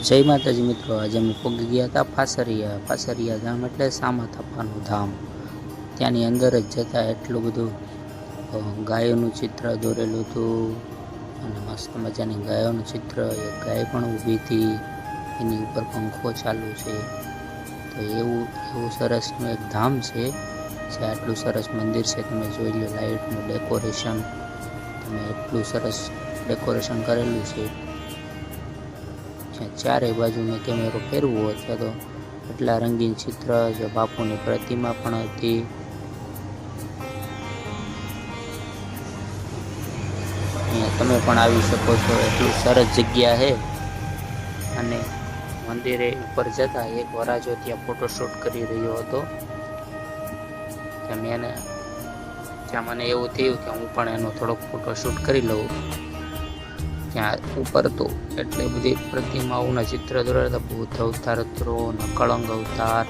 જય માતાજી મિત્રો, આજે અમે પગી ગયા હતા ફાસરિયા ફાસરિયા ધામ એટલે સામા થપ્પાનું ધામ. ત્યાંની અંદર જ જતા એટલું બધું ગાયોનું ચિત્ર દોરેલું હતું અને મસ્ત મજાની ગાયોનું ચિત્ર એક ગાય પણ ઊભી હતી, એની ઉપર પંખો ચાલુ છે. તો એવું એવું સરસનું એક ધામ છે, જે આટલું સરસ મંદિર છે. તમે જોઈ લો લાઇટનું ડેકોરેશન, તમે એટલું સરસ ડેકોરેશન કરેલું છે. ચારે બાજુ મેં કેમેરો ફેરવો અથવા તો એટલા રંગીન ચિત્ર જે બાપુની પ્રતિમા પણ હતી. અહીંયા તમે પણ આવી શકો છો. એટલું સરસ જગ્યા છે. અને મંદિરે ઉપર જતા એક વરાજો ત્યાં ફોટોશૂટ કરી રહ્યો હતો. મેં ત્યાં મને એવું થયું કે હું પણ એનો થોડોક ફોટોશૂટ કરી લઉં. ત્યાં ઉપર તો એટલી બધી પ્રતિમાઓના ચિત્ર દોરેલા ભૂત અવતાર હતો નકળંગ અવતાર,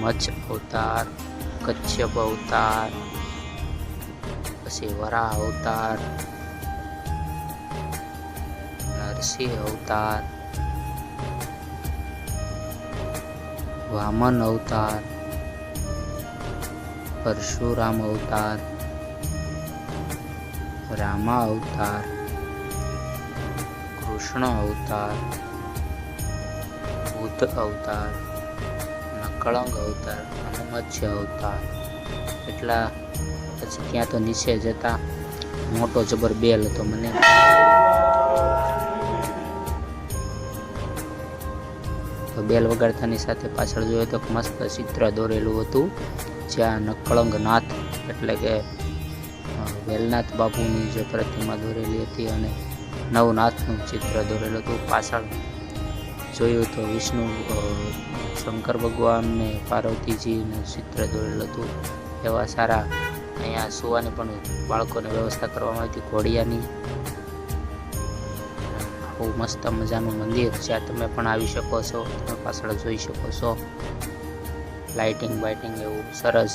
મચ્છ અવતાર કચ્છપ અવતાર, પછી વરા અવતાર, નરસિંહ અવતાર, વામન અવતાર, પરશુરામ અવતાર, રામા અવતાર કૃષ્ણ અવતાર, બુદ્ધ અવતાર નકળંગ અવતાર, અને મત્સ્ય અવતાર. એટલા પછી ત્યાં તો નીચે જતા મોટો જબર બેલ હતો મને. તો બેલ વગાડતાની સાથે પાછળ જોયું તો મસ્ત ચિત્ર દોરેલું હતું, જ્યાં નકળંગ નાથ એટલે કે વેલનાથ બાપુની જે પ્રતિમા દોરેલી હતી અને નવનાથનું ચિત્ર દોરેલું હતું. પાછળ જોયું તો વિષ્ણુ શંકર ભગવાન ને પાર્વતીજીનું ચિત્ર દોરેલું હતું. એવા સારા અહીંયા સુવાની પણ બાળકોને વ્યવસ્થા કરવામાં આવી હતી. ઘોડિયાની બહુ મસ્ત મજાનું મંદિર જ્યાં તમે પણ આવી શકો છો. તમે પાછળ જોઈ શકો છો. લાઇટિંગ બાઇટિંગ એવું સરસ